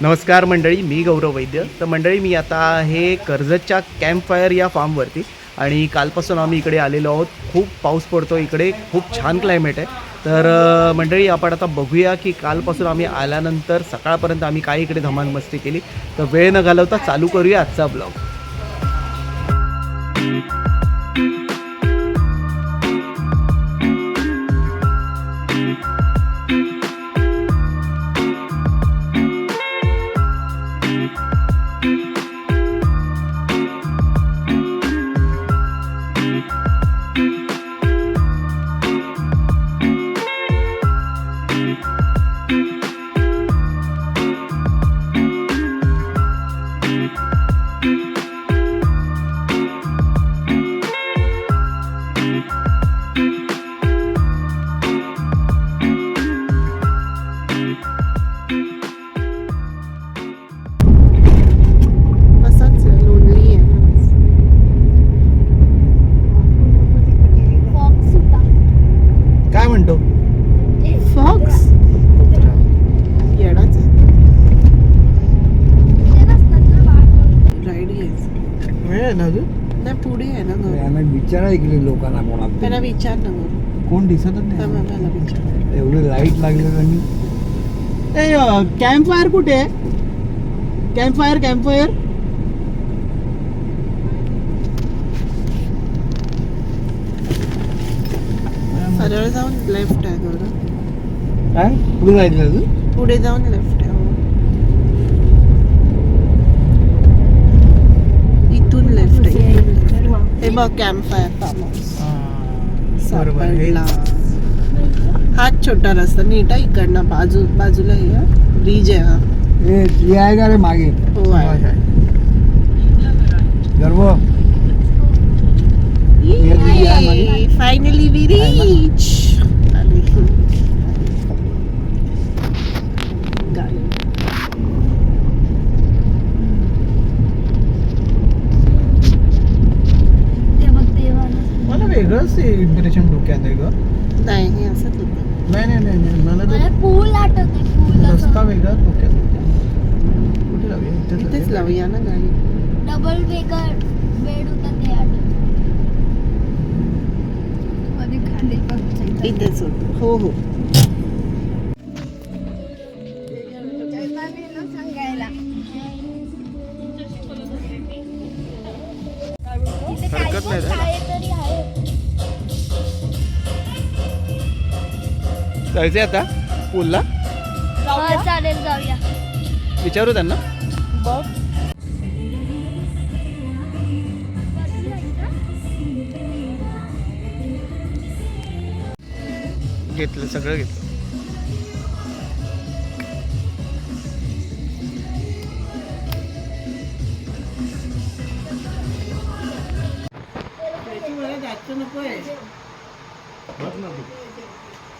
नमस्कार मंडळी मी गौरव वैद्य. तर मंडळी मी आता आहे कर्जतच्या कॅम्प फायर या फार्मवरती आणि कालपासून आम्ही इकडे आलेलो आहोत. खूप पाऊस पडतो इकडे खूप छान क्लायमेट आहे. तर मंडळी आपण आता बघूया की कालपासून आम्ही आल्यानंतर सकाळपर्यंत आम्ही काय इकडे धमाल मस्ती केली. तर वेळ न घालवता चालू करूया आजचा ब्लॉग इकडे लोकांना कोणा त्याला विचार ना मग. कोण दिसतच मला विचार. एवढे लाइट लागले त्यांनी? कॅम्प फायर कुठे आहे? कॅम्प फायर कॅम्प फायर सरळ जाऊन लेफ्ट आहे काय? पुढे जायचं पुढे जाऊन लेफ्ट आहे हो. इथून लेफ्ट आहे इथून left आहे. हे बघ कॅम्प फायर फार्म बरोबर हाच छोटा रस्ता नीट आहे इकडनं बाजू बाजूला हे ब्रिज आहे हा आहे का रे मागे हो आहे गर्व फायनली वी रीच ते बघ देवाला मला वेगळंच इम्प्रेशन डोक्यात आहे ग? नाही हे असंच होतं. नाही नाही नाही नाही मला मला पूल आठवते पूल रस्ता वेगळा डोक्यात होता. कुठे लावूया इथेच इथेच लावूया. लावूया ना गाडी. डबल बेकर बेड होता ते आठवते मध्ये खाली बघायचं इथेच होतं. हो हो. जायचंय आता पूलला हो, चालेल जाऊया. विचारू त्यांना? घेतलं सगळं घेतलं. जायचं नको आहे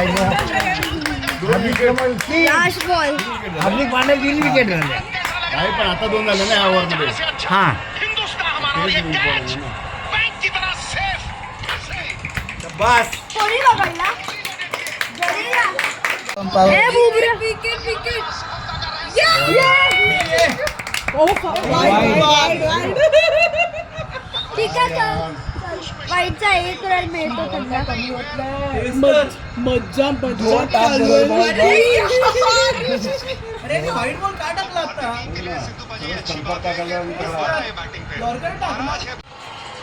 काय गं? आपली कमल की लास्ट बॉल. आपली पाण्यात तीन विकेट झाल्या नाही पण आता दोन झाले ना या ओव्हरमध्ये. हा. कोणी पकडला ए बुबरा. विकेट विकेट ठीक आहे चल. वाईटचा एक रन मिळतो त्यांना मज्जा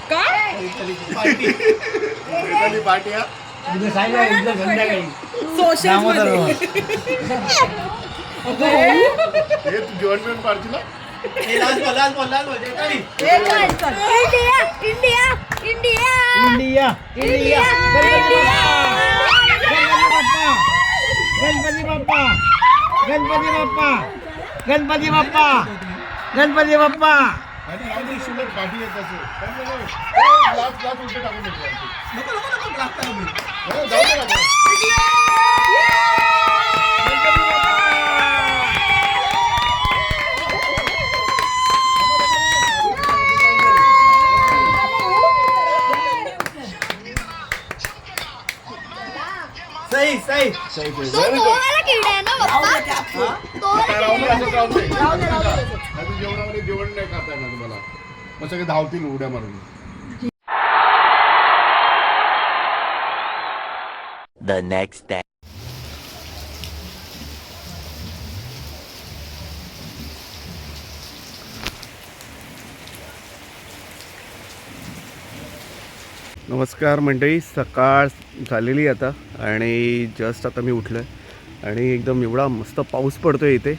हा हे तू जेवण बिवण पाडची ना India India India India India. Ganpati Bappa. Ganpati Bappa. Ganpati Bappa. Ganpati Bappa. आणि राहू शुगर पाठी सही तो पोहायला किडा आहे ना पप्पा तो. काय राहू दे, असंच राहू दे. नाहीतर जेवणामध्ये जेवण नाही खाता येणार तुम्हाला. मग सगळे धावतील उड्या मारून. The next day. नमस्कार मंडळी सकाळ झालेली आता आणि जस्ट आता मी उठलो आहे आणि एकदम एवढा मस्त पाऊस पडतो आहे इथे.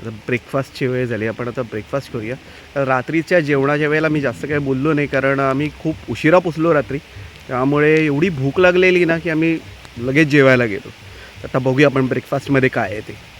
आता ब्रेकफास्टची वेळ झाली आपण आता ब्रेकफास्ट करूया. तर रात्रीच्या जेवणाच्या वेळेला मी जास्त काही बोललो नाही कारण आम्ही खूप उशिरा पुसलो रात्री. त्यामुळे एवढी भूक लागलेली ना की आम्ही लगेच जेवायला गेलो. आता बघूया आपण ब्रेकफास्टमध्ये काय आहे ते.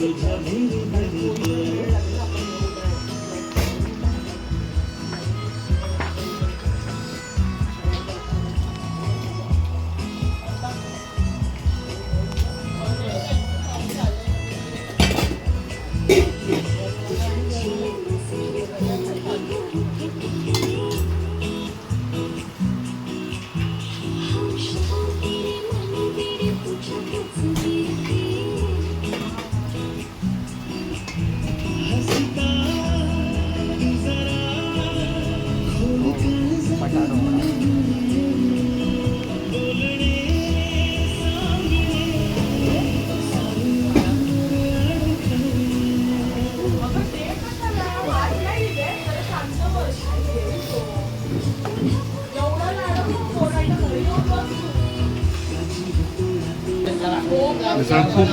मिसळ खूप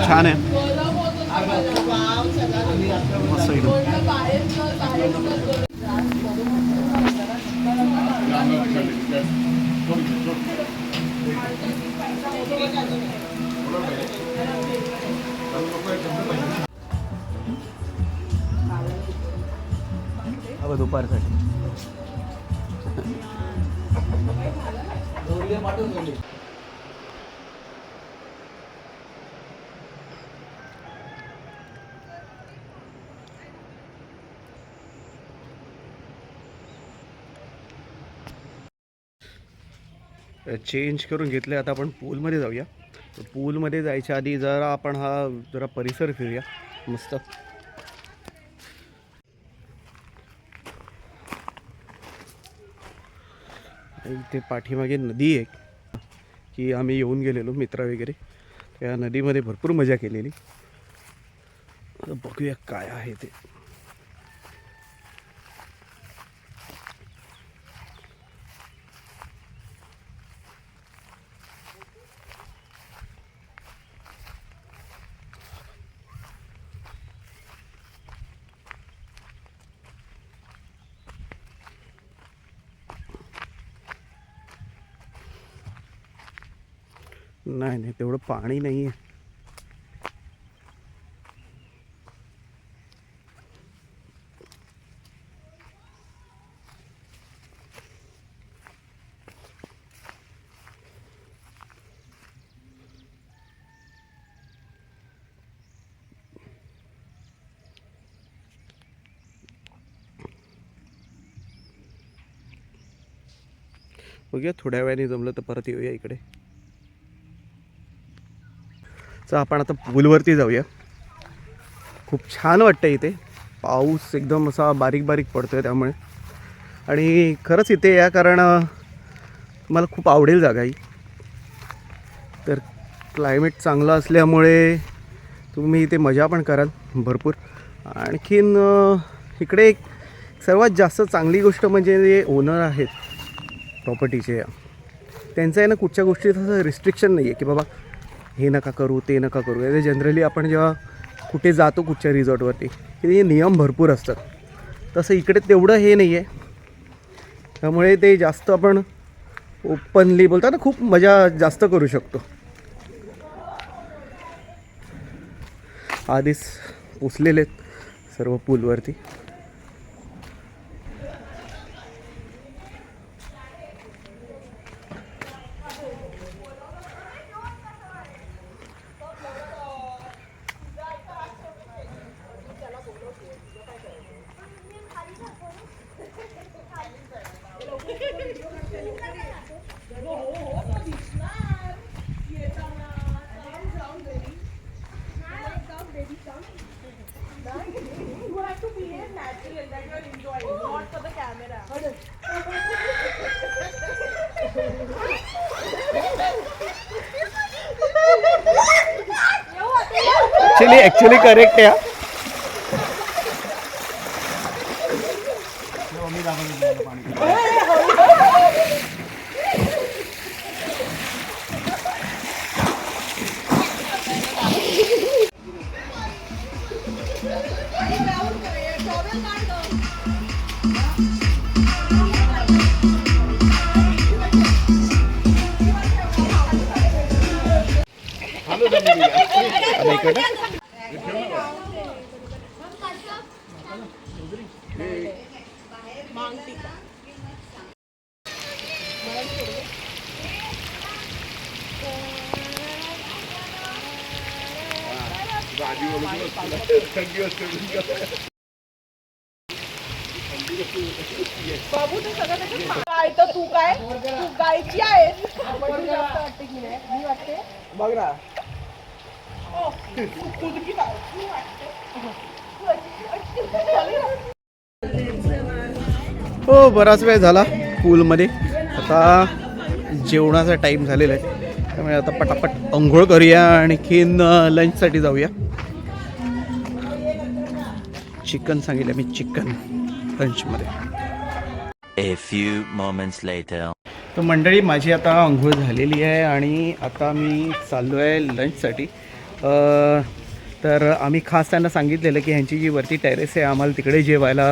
छान चेंज करून घेतले आता आपण पूलमध्ये जाऊया. पूलमध्ये जायच्या आधी जरा आपण हा जरा परिसर फिरूया. मस्त. इथे पाठीमागे नदी आहे की आम्ही येऊन गेलेलो मित्र वगैरे. त्या नदीमध्ये भरपूर मजा केलेली. बघूया काय आहे ते. नाही नाही तेवढं पाणी नाही आहे बघूया थोड्या वेळाने जमलं तर परत येऊया इकडे. तर आपण आता पूलवरती जाऊया. खूप छान वाटतं इथे. पाऊस एकदम असा बारीक बारीक पडतो आहे त्यामुळे. आणि खरंच इथे या कारण मला खूप आवडेल जागा ही. तर क्लायमेट चांगलं असल्यामुळे तुम्ही इथे मजा पण कराल भरपूर. आणखीन इकडे एक सर्वात जास्त चांगली गोष्ट म्हणजे जे ओनर आहेत प्रॉपर्टीचे त्यांचं आहे ना कुठच्या गोष्टीत असं रिस्ट्रिक्शन नाही आहे की बाबा हे नका करू ते नका करू. म्हणजे हे जनरली आपण जेव्हा कुठे जातो कुठच्या रिझॉर्टवरती की हे नियम भरपूर असतात. तसं इकडे तेवढं हे नाही आहे त्यामुळे ते जास्त आपण ओपनली बोलतात ना खूप मजा जास्त करू शकतो. आधीच पुसलेले आहेत सर्व पूलवरती ॲक्च्युली करेक्ट आहे हो बराच वेळ झाला पूलमध्ये आता जेवणाचा टाईम झालेला आहे. त्यामुळे आता पटापट अंघोळ करूया आणखीन लंचसाठी जाऊया. चिकन सांगितलं मी चिकन लंचमध्ये few moments later. तर मंडळी माझी आता अंघोळ झालेली आहे आणि आता मी चाललो आहे लंचसाठी तर आम्ही खास त्यांना सांगितलेलं की ह्यांची जी वरती टेरेस आहे आम्हाला तिकडे जेवायला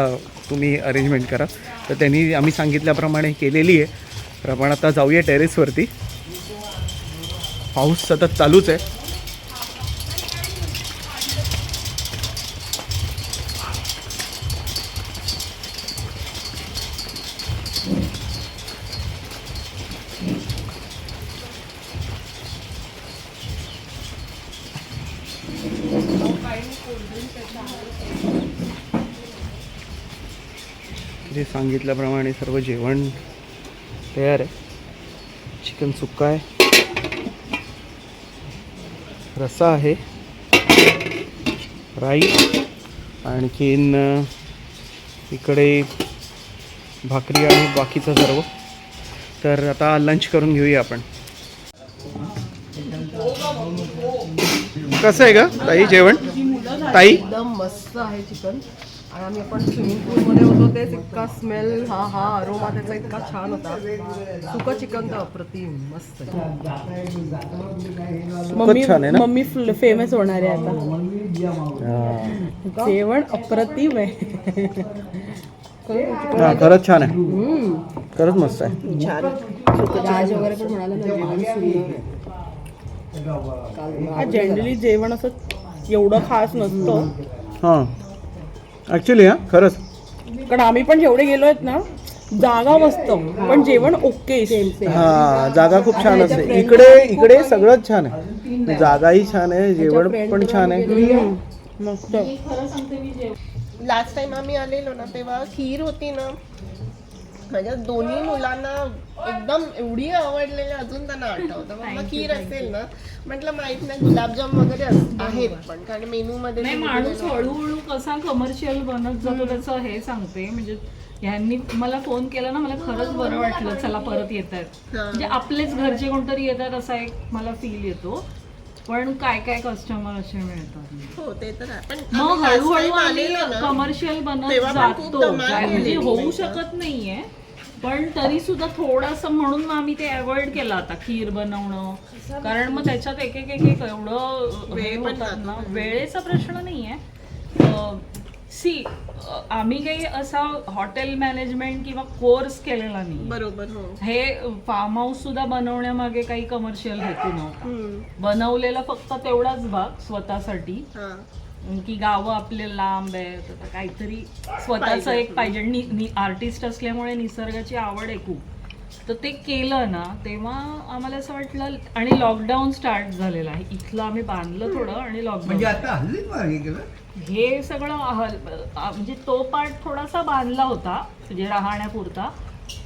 तुम्ही अरेंजमेंट करा. तर त्यांनी आम्ही सांगितल्याप्रमाणे केलेली आहे. तर आपण आता जाऊया टेरेसवरती पाऊस सतत चालूच आहे. इथे सांगितल्याप्रमाणे सर्व जेवण तयार आहे. चिकन सुक्का आहे. रस्सा आहे. राईस आणखीन इकडे भाकरी आणि बाकीचं सर्व. तर आता लंच करून घेऊया आपण. कसं आहे का ताई जेवण? ताई? एकदम मस्त आहे चिकन. आणि आम्ही आपण स्विमिंग पूलमध्ये होतो. तेच इतका स्मेल हा हा अरोमा त्याचा इतका छान होता. सुकं चिकन तर अप्रतिम मस्त खूपच छान आहे ना? मम्मी फेमस होणार आहे आता. हा. जेवण अप्रतिम आहे. हा खरंच छान आहे. खरंच मस्त आहे. छान राज वगैरे पण म्हणाला ना जेवण सुंदर आहे. हा. जनरली जेवण असं एवढं खास नसतं. हां. ॲक्च्युली हां खरंच. कारण आम्ही पण जेवढे गेलो आहेत ना जागा मस्त पण जेवण ओके. हा जागा खूप छान असते. इकडे इकडे सगळंच छान आहे. जागाही छान आहे जेवण पण छान आहे. मस्त लास्ट टाइम आम्ही आलेलो ना तेव्हा खीर होती ना माझ्या दोन्ही मुलांना एकदम एवढी आवडलेली अजून त्यांना आठवतं. मग खीर असेल ना म्हटलं माहीत नाही गुलाबजाम वगैरे आहेत पण कारण मेनू मध्ये माणूस हळूहळू कसा कमर्शियल बनत जातो त्याचं हे सांगते. म्हणजे ह्यांनी मला फोन केला ना मला खरंच बरं वाटलं चला परत येत. आहेत म्हणजे आपलेच घरचे कोणतरी येतात असा एक मला फील येतो. पण काय काय कस्टमर असे मिळतात. हो ते तर मग हळूहळू आम्ही कमर्शियल बनत जातो. म्हणजे होऊ शकत नाहीये. पण तरी सुद्धा थोडंसं म्हणून मग आम्ही ते अवॉइड केलं आता खीर बनवणं. कारण मग त्याच्यात एक एक एक एवढं वेळ होतात ना. वेळेचा प्रश्न नाहीये. सी आम्ही काही असा हॉटेल मॅनेजमेंट किंवा कोर्स केलेला नाही बरोबर हो. हे फार्म हाऊस सुद्धा बनवण्यामागे काही कमर्शियल हेतू नव्हता. बनवलेला फक्त तेवढाच भाग स्वतःसाठी. की गावं आपले लांब आहेत आता काहीतरी स्वतःचं एक पाहिजे. आर्टिस्ट असल्यामुळे निसर्गाची आवड आहे खूप. तर ते केलं ना तेव्हा आम्हाला असं वाटलं आणि लॉकडाऊन स्टार्ट झालेलं आहे. इथलं आम्ही बांधलं थोडं आणि म्हणजे लॉकडाऊन आता हल्लीच मागे केलं? हे सगळं हल- अ, म्हणजे तो पार्ट थोडासा बांधला होता म्हणजे राहण्यापुरता.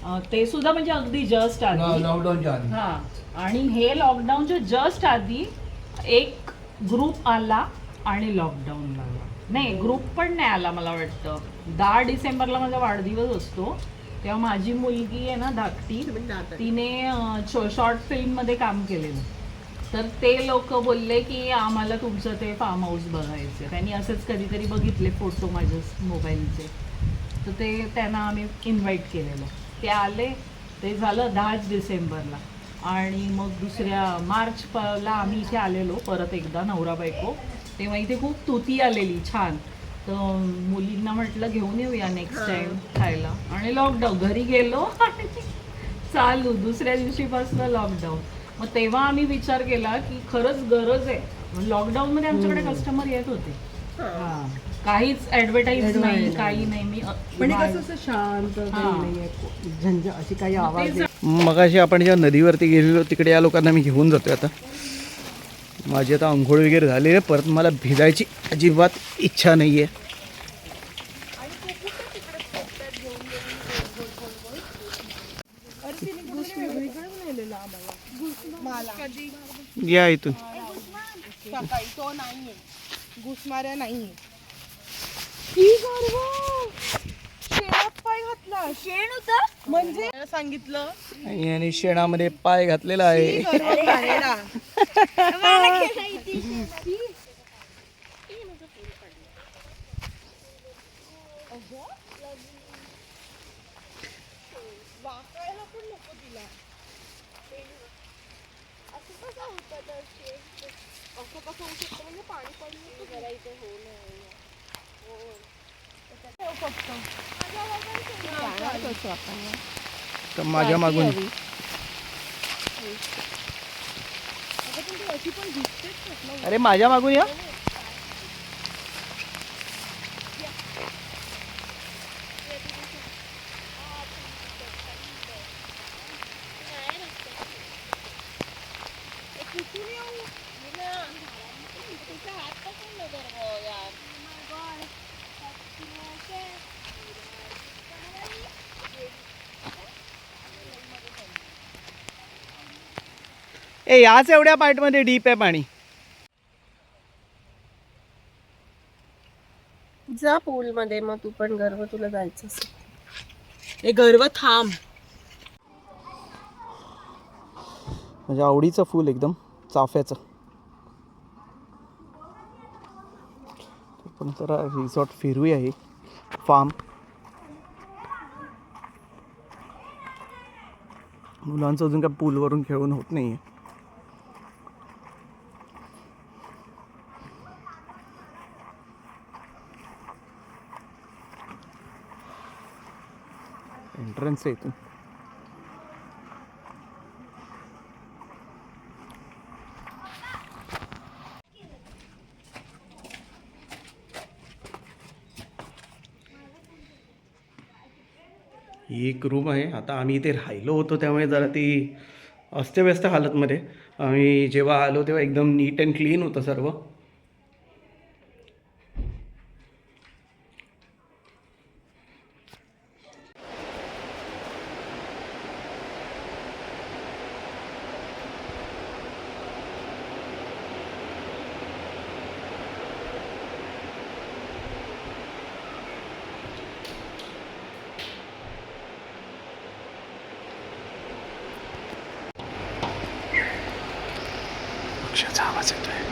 अ, ते सुद्धा म्हणजे अगदी जस्ट आधी. लॉकडाऊनच्या आधी. हा. आणि हे लॉकडाऊनच्या जस्ट आधी एक ग्रुप आला आणि लॉकडाऊन लागला नाही ग्रुप पण नाही आला मला वाटतं. दहा डिसेंबरला माझा वाढदिवस असतो. तेव्हा माझी मुलगी आहे ना धाकटी तिने शॉर्ट फिल्ममध्ये काम केलेलं. तर ते लोक बोलले की आम्हाला तुमचं ते फार्म हाऊस बघायचं त्यांनी असेच कधीतरी बघितले फोटो माझ्या मोबाईलचे तर ते त्यांना आम्ही इन्व्हाइट केलेलं. ते आले ते झालं दहाच डिसेंबरला. आणि मग दुसऱ्या मार्च ला आम्ही इथे आलेलो परत एकदा नवरा बायको. तेव्हा इथे खूप तुती आलेली छान. तर मुलींना म्हटलं घेऊन येऊया नेक्स्ट टाइम खायला. आणि लॉकडाऊन घरी गेलो आणि चालू दुसऱ्या दिवशीपासून लॉकडाऊन मग तेव्हा आम्ही विचार केला की खरंच गरज आहे. लॉकडाऊन मध्ये आमच्याकडे कस्टमर येत होते. हा. काहीच ऍडव्हर्टाईज नाही काही नाही. मी पण कसं असं शांत हा. काही नाहीये झंझ अशी काही आवाज मगाशी आपण ज्या नदीवरती गेलेलो तिकडे या लोकांना मी घेऊन जातोय आता. माझी आता आंघोळ वगैरे झाली आहे. परत मला भिजायची अजिबात इच्छा नाही आहे या इथून. तो नाहीये. घुसणाऱ्या नाहीये. घातला शेण होत? म्हणजे? सांगितलं. आणि आणि शेणामध्ये पाय घातलेला आहे. तर माझ्या मागून अरे माझ्या मागून या? ए याच एवढ्या पार्टमध्ये डीप आहे पाणी. जा पूल मध्ये मग तू पण गर्व तुला जायचं हे गर्व थांब. म्हणजे आवडीचं फूल एकदम चाफ्याचं. पण जरा रिसॉर्ट फिरूया हे. फार्म मुलांचं अजून काय पूलवरून खेळून होत नाही आहे माणसं ही एक रूम आहे. आता आम्ही इथे राहिलो होतो त्यामुळे जरा ती अस्तव्यस्त हालतमध्ये. आम्ही जेव्हा आलो तेव्हा एकदम नीट अँड क्लीन होतं सर्व. 选择我才对？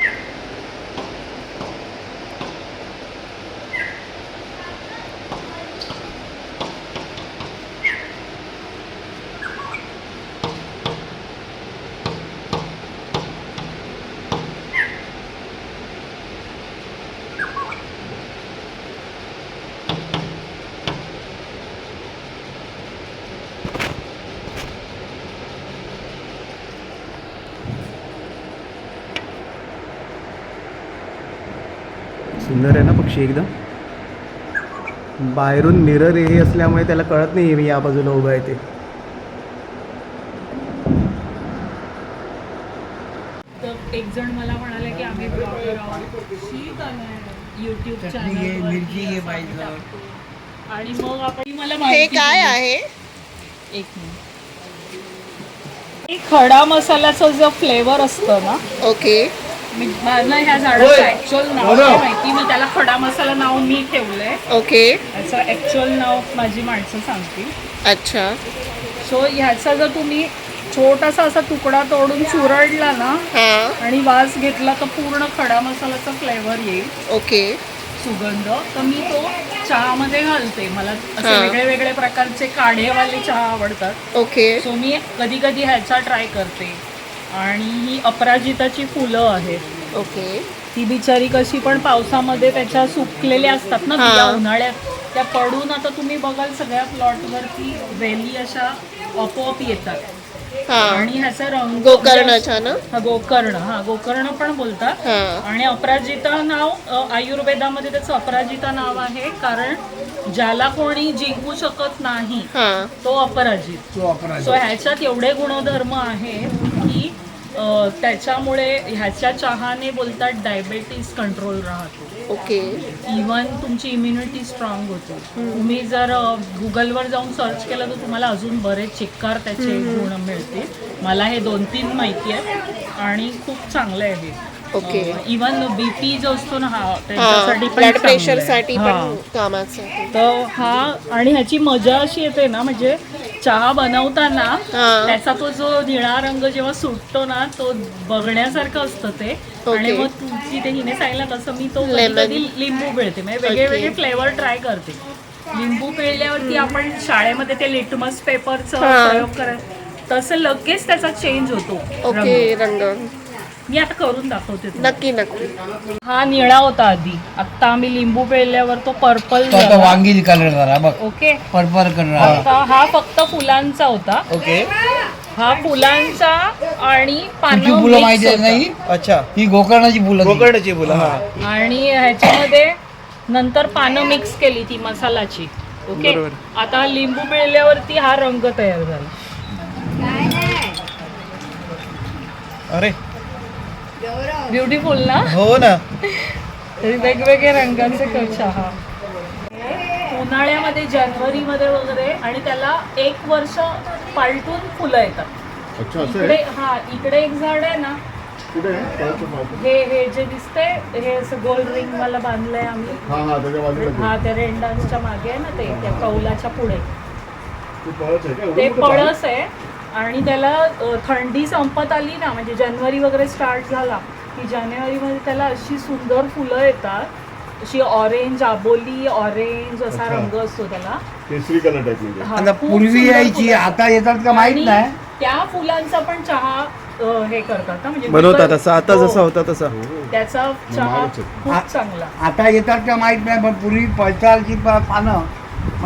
सुंदर आहे ना पक्षी एकदम. बाहेरून मिरर हे असल्यामुळे त्याला कळत नाही मी या बाजूला उभं आहे ते. तर एक जण मला म्हणाले की आम्ही ब्लॉगर आहोत. युट्यूब चॅनल आणि मग आपण मला हे माहिती काय. आहे? एक मिनिट. खडा मसाल्याचं जो फ्लेवर असतं ना ओके. मी मला ह्या झाडाचं ऍक्च्युअल नाव नाही माहिती. मी त्याला खडा मसाला नाव मी ठेवलंय. ओके. याचं ऍक्च्युअल नाव माझी माणसं सांगतील. अच्छा. सो ह्याचा जर तुम्ही छोटासा असा तुकडा तोडून चुरडला ना हा. आणि वास घेतला तर पूर्ण खडा मसाल्याचा फ्लेवर येईल. ओके. सुगंध. तर मी तो चहामध्ये घालते. मला असे हा. वेगळे वेगळे प्रकारचे काढेवाले चहा आवडतात. ओके. सो मी कधी कधी ह्याचा ट्राय करते. आणि ही अपराजिताची फुलं आहेत. ओके. ती बिचारी कशी पण पावसामध्ये त्याच्या सुकलेल्या असतात ना. बिया उन्हाळ्यात. त्या पडून आता तुम्ही बघाल सगळ्या प्लॉटवरती वेली अशा आपोआप येतात. हा. आणि ह्याचा रंग गोकर्णाच्या ना? हा गोकर्ण. हा गोकर्ण पण बोलतात. हा. आणि अपराजिता नाव आयुर्वेदामध्ये त्याचं अपराजिता नाव आहे कारण ज्याला कोणी जिंकू शकत नाही तो अपराजित. सो ह्याच्यात एवढे गुणधर्म आहेत की त्याच्यामुळे ह्याच्या चहाने बोलतात डायबेटीस कंट्रोल राहतो. ओके. इवन तुमची इम्युनिटी स्ट्रॉंग होते. तुम्ही जर गुगलवर जाऊन सर्च केलं तर तुम्हाला अजून बरेच चिक्कार त्याचे गुण मिळतील. मला हे दोन तीन माहिती आहेत आणि खूप चांगलं आहे हे. ओके. इवन बीपी जो असतो ना हा त्याच्यासाठी ब्लड चांगलं प्रेशर आहे. साठी. पण कामाचं. तर हा आणि ह्याची मजा अशी येते ना म्हणजे चहा बनवताना हा. त्याचा तो जो निळा रंग जेव्हा सुटतो ना तो बघण्यासारखं असतं ते आणि. मग तुमची ते हिने सांगितलं तसं मी तो कधी Lemon. कधी लिंबू पिळते म्हणजे वेगळे. वेगळे फ्लेवर ट्राय करते लिंबू पिळल्यावरती आपण शाळेमध्ये ते लिटमस पेपरचं हा. प्रयोग करायचं तसं लगेच त्याचा चेंज होतो रंग. ओके रंग मी आता करून दाखवते. नक्की नक्की. हा निळा होता आधी. आता आम्ही लिंबू पिळल्यावर तो पर्पल तो आता वांगी कलर झाला बघ. ओके. पर्पल कलर आता हा फक्त फुलांचा होता. ओके. हा फुलांचा आणि तुमची पानं फुलं mix माहिती होता. नाही? अच्छा. ही गोकर्णाची फुलं ती. गोकर्णाची फुलं हा. आणि ह्याच्यामध्ये नंतर पानं मिक्स केली ती मसालाची. ओके? बरोबर. आता लिंबू पिळल्यावरती हा रंग तयार झाला. अरे. ब्युटिफुल ना? हो ना. वेगवेगळे रंगांचे क- चहा उन्हाळ्यामध्ये जानेवारीमध्ये वगैरे आणि त्याला एक वर्ष पालटून फुलं येतात. अच्छा असं इकडे आहे हा इकडे एक झाड आहे ना. हे हे जे दिसतंय हे असं गोल रिंग वाला बांधलंय आम्ही. हा हा त्याच्या बाजूला घे. हा त्या रेंडांच्या मागे आहे ना ते त्या कौलाच्या पुढे. तू? पळस आहे. आणि त्याला थंडी संपत आली ना म्हणजे जानेवारी वगैरे स्टार्ट झाला की जानेवारीमध्ये त्याला अशी सुंदर फुलं येतात. अशी ऑरेंज आबोली ऑरेंज असा अच्छा. रंग असतो त्याला. केसरी कलर टाईप म्हणजे हा, आता खूप पूर्वी सुंदर यायची फुलं. आता येतात का माहीत आणि नाही. त्या फुलांचा पण चहा अ, हे करतात ना म्हणजे बनवतात असं आता हो, जसा होता तसा. त्याचा चहा महागच आहे. खूप चांगला. आता येतात का माहीत नाही पण पूर्वी पळसालची प- पानं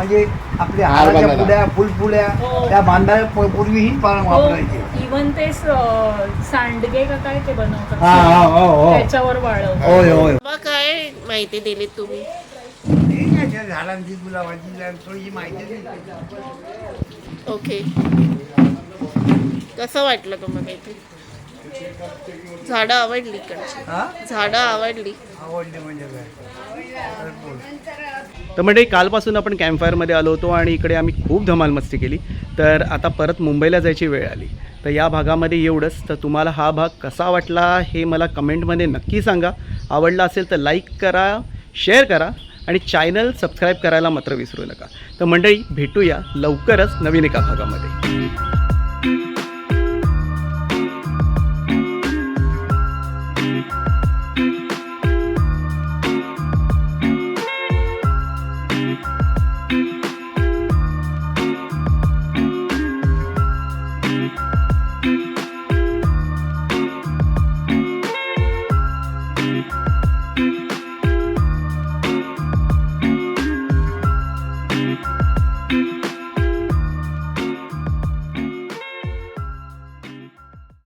म्हणजे आपल्या हार हाराच्या बांधायला. पुड्या फुलपुड्या हो. त्या बांधायला प- पूर्वी ही. पानं वापरायची. इवन ते स- सांडगे का काय ते बनवतात. हा हा हो हो. त्याच्यावर वाळव होय होय. मग काय माहिती दिली तुम्ही? त्या झाडांची गुलाबाची झाड थोडीशी माहिती देते. ओके. कसं वाटलं तुम्हाला इथे? झाडं आवडली इकडची. हा? झाडं आवडली. आवडली म्हणजे काय. तर म्हणजे कालपासून आपण कॅम्पफायरमध्ये आलो होतो आणि इकडे आम्ही खूप धमाल मस्ती केली. तर आता परत मुंबईला जायची वेळ आली. तर या भागामध्ये एवढंच. तर तुम्हाला हा भाग कसा वाटला हे मला कमेंटमध्ये नक्की सांगा. आवडला असेल तर लाईक करा शेअर करा आणि चॅनल सबस्क्राईब करायला मात्र विसरू नका. तर मंडळी भेटूया लवकरच नवीन एका भागामध्ये.